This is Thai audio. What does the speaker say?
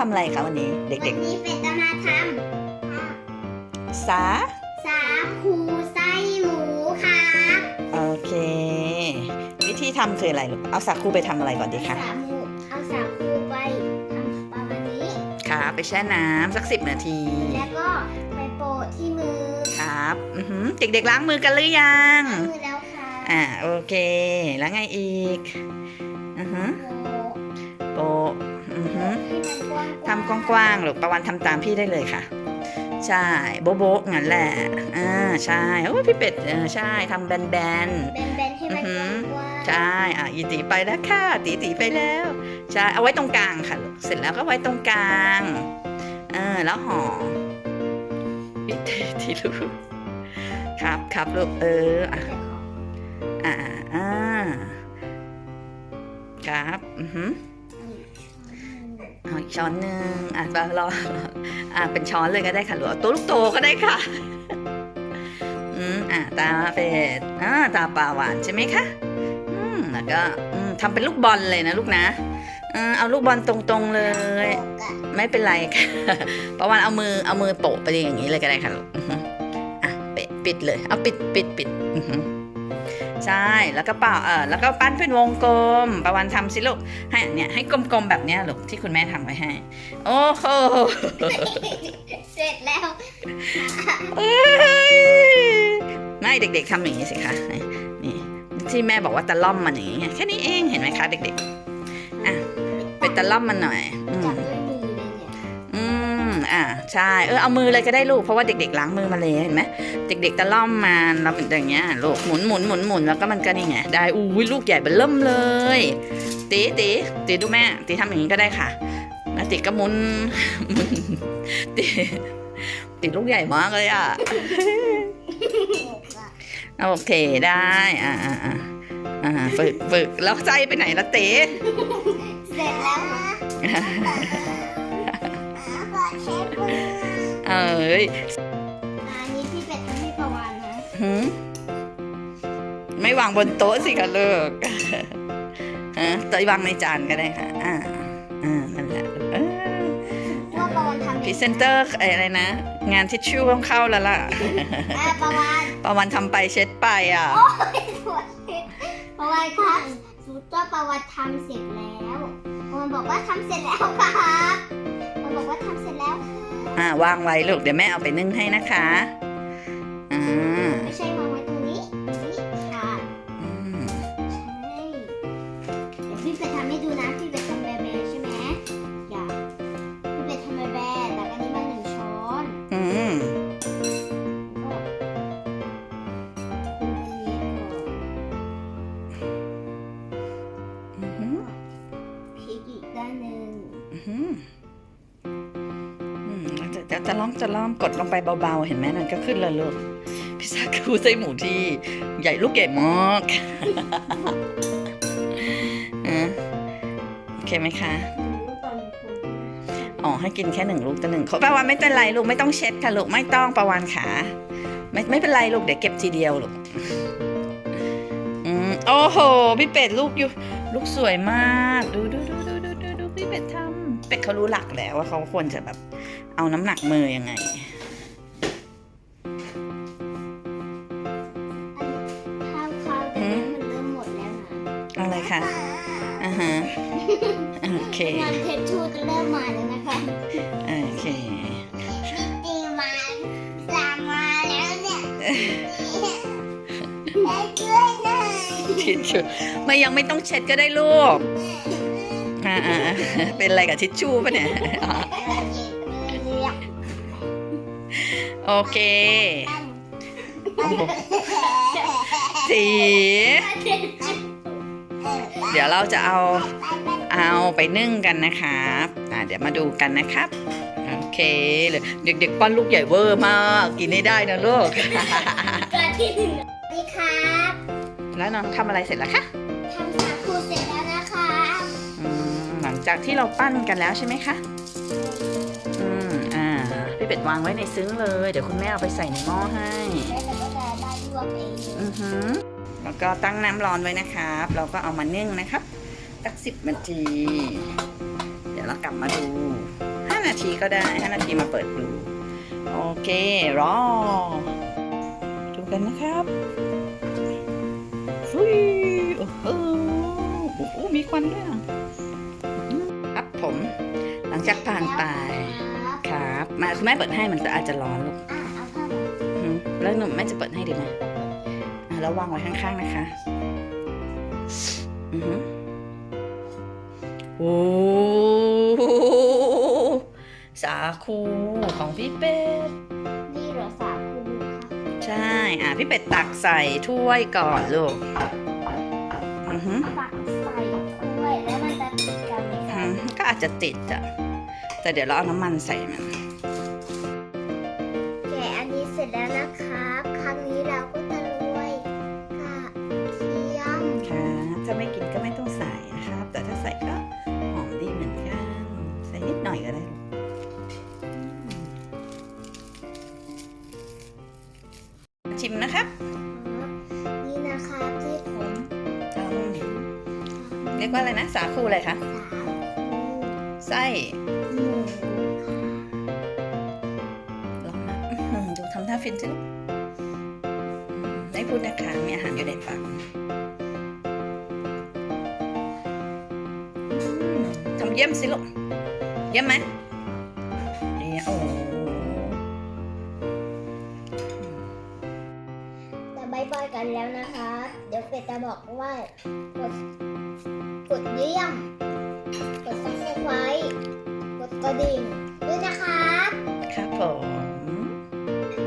ทำอะไรคะวันนี้ เด็กวันนี้เป็ดจะมาทๆ สาำสาคูไส้หมูครับโอเค วิธีทำคืออะไรลูก เอาสาคูไปทำอะไรก่อนดีคะ สาหมูเอาสาคูไปทำประมาณนี้ครับไปแช่น้ำสักสิบนาที แล้วก็ไปโปะที่มือครับ อือหือเด็กๆล้างมือกันหรือยังล้างมือแล้วค่ะอ่า โอเค แล้วไงอีก อือหือโปะโปะ อือหือให้มันกว้างๆทำกว้างๆหรือประวันทำตามพี่ได้เลยค่ะ ใช่ โบ๊ะโบ๊ะงั้นแหละอ่าใช่โอ้ยพี่เป็ดเออใช่ทำแบนแบนๆให้มันอือหือกว้างๆๆใช่อะอีตีไปแล้วค่ะตีตีไปแล้วใช่เอาไว้ตรงกลางค่ะลูกเสร็จแล้วก็ไว้ตรงกลางเออแล้วห่ออีตีตีลูกครับครับลูกเอออะอ่าอ่าครับอือหือ เอาอีกช้อนหนึ่งอะรอรออะเป็นช้อนเลยก็ได้ค่ะหรือตัวลูกโตก็ได้ค่ะอืมอะตาเป็ดอ่าตาปลาหวานใช่ไหมคะอืมแล้วก็อืมทำเป็นลูกบอลเลยนะลูกนะเออเอาลูกบอลตรงๆเลย ไม่เป็นไรค่ะประวันเอามือเอามือโปะไปอย่างนี้เลยก็ได้ค่ะลูกอะเปะปิดเลยเอาปิดปิดปิดอือ ใช่แล้วก็เป่าเออแล้วก็ปั้นเป็นวงกลมประวันทำสิลูกให้เนี่ยให้กลมๆแบบเนี้ยลูกที่คุณแม่ทำไว้ให้ โอ้โหเสร็จแล้วเอ้ยไม่เด็ก ๆทำอย่างนี้สิคะนี่ที่แม่บอกว่าตะล่อมมันอย่างนี้ไงแค่นี้เองเห็นไหมคะเด็กๆอะเป็นตะล่อมมันหน่อยอืม อ่าใช่เออเอามือเลยก็ได้ลูกเพราะว่าเด็กๆล้างมือมาเลยเห็นไหมเด็ก ๆตะล่อมมาเราเป็นอย่างเงี้ยลูกหมุนหมุนหมุนหมุนแล้วก็มันก็นี่ไงได้อุ้ยลูกใหญ่เบิ่มเริ่มเลยตีตีตีดูแม่ตีทำอย่างนี้ก็ได้ค่ะแล้วตีก็หมุนหมุนตีตีลูกใหญ่มากเลยอะโอเคได้อ่าอ่าอ่าอ่าฝึกฝึกแล้วใจไปไหนละเต๋เสร็จแล้ว เอ้ยอันนี้พี่เป็ดทำให้ประวานนะหืมไม่วางบนโต๊ะสิคะเลิกฮะจะวางในจานก็ได้ค่ะ อ่า อ่า นั่นแหละเออว่าประวานทำพรีเซนเตอร์อะไรนะ งานทิชชู่ต้องเข้าแล้วล่ะอะประวานประวันทำไปเช็ดไปอะโอ้ยปวดประวานครับสูตรว่าประวานทำเสร็จแล้วประวานบอกว่าทำเสร็จแล้วครับประวานบอกว่าทำเสร็จแล้วค่ะ อ่าวางไว้ลูกเดี๋ยวแม่เอาไปนึ่งให้นะคะอ่าไม่ใช่ จะล้อมจะล้อมกดลงไปเบาๆ เห็นไหมนั่นก็ขึ้นแล้วลูกพิซซ่าคูไส้หมูที่ใหญ่ลูกใหญ่มากอะโอเคไหมคะอ๋อให้กินแค่หนึ่งลูกต่อหนึ่งคนประวันไม่เป็นไรลูกไม่ต้องเช็ดค่ะลูกไม่ต้องประวันขาไม่ไม่เป็นไรลูกเดี๋ยวเก็บทีเดียวลูกอืมโอ้โหพี่เป็ดลูกอยู่ ลูกสวยมาก ดูดูดูดูดูดูพี่เป็ดทำ เป็ดเขารู้หลักแล้วว่าเขาควรจะแบบเอาน้ำหนักมือยังไงข้าวข้าวแต่นี้มันเริ่มหมดแล้วนะอะไรคะอ่าฮะโอเคงานเทชชูจะเริ่มมาแล้วนะคะโอเคพี่ตีมาสามมาแล้วเนี่ยได้ช่วยหน่อยทิชชู่ไม่ยังไม่ต้องเช็ดก็ได้ลูกอ่าอ่าอ่า เป็นอะไรกับทิชชู่ปะเนี่ย โอเคสี เดี๋ยวเราจะเอาเอาไปนึ่งกันนะครับอ่าเดี๋ยวมาดูกันนะครับ โอเคเลยเด็กๆป้อนลูกใหญ่เวอร์มาก กินให้ได้นะลูกตัวที่หนึ่งสวัสดีครับ แล้วน้องทำอะไรเสร็จแล้วคะทำสา จากที่เราปั้นกันแล้วใช่ไหมคะ อืม อ่า พี่เป็ดวางไว้ในซึ้งเลย เดี๋ยวคุณแม่เอาไปใส่ในหม้อให้ได้ลวกเองอือหือแล้วก็ตั้งน้ำร้อนไว้นะครับ เราก็เอามานึ่งนะครับสักสิบนาที เดี๋ยวเรากลับมาดู5นาทีก็ได้5นาทีมาเปิดดู โอเค รอ ดูกันนะครับฟุยโอ้โหโอ้โหมีควันด้วยอะ ผม หลังจากผ่านไปครับครับ มาคุณแม่เปิดให้มันจะอาจจะร้อนลูกอะเอาผ้ามาอืมแล้วหนูแม่จะเปิดให้ดีไหมอะแล้ววางไว้ข้างๆนะคะอือหือโอ้โหสาคูของพี่เป็ดนี่เหรอสาคูค่ะใช่อะพี่เป็ดตักใส่ถ้วยก่อนลูกอือหื อาจจะติดอะแต่เดี๋ยวเราเอาน้ำมันใส่มันแกะอันนี้เสร็จแล้วนะครับครั้งนี้เราก็จะโรยกระเทียมค่ะถ้าไม่กินก็ไม่ต้องใส่นะครับ แต่ถ้าใส่ก็หอมดีเหมือนกันใส่นิดหน่อยก็ได้ลูกชิมนะครับนี่นะครับที่ผมทำเรียกว่าอะไรนะ สาคูอะไรคะสาคู ไส้หมูลองนะอื้อหือดูทำท่าฟินสิลูกอืมไม่พูดนะคะมีอาหารอยู่ในปากอืมทำเยี่ยมสิลูกเยี่ยมไหมเยี่ยมโอ้โหแต่บายบายกันแล้วนะคะ เดี๋ยวเป็ดจะบอกว่ากดกดเยี่ยม กระดิ่งด้วยนะครับ ครับผม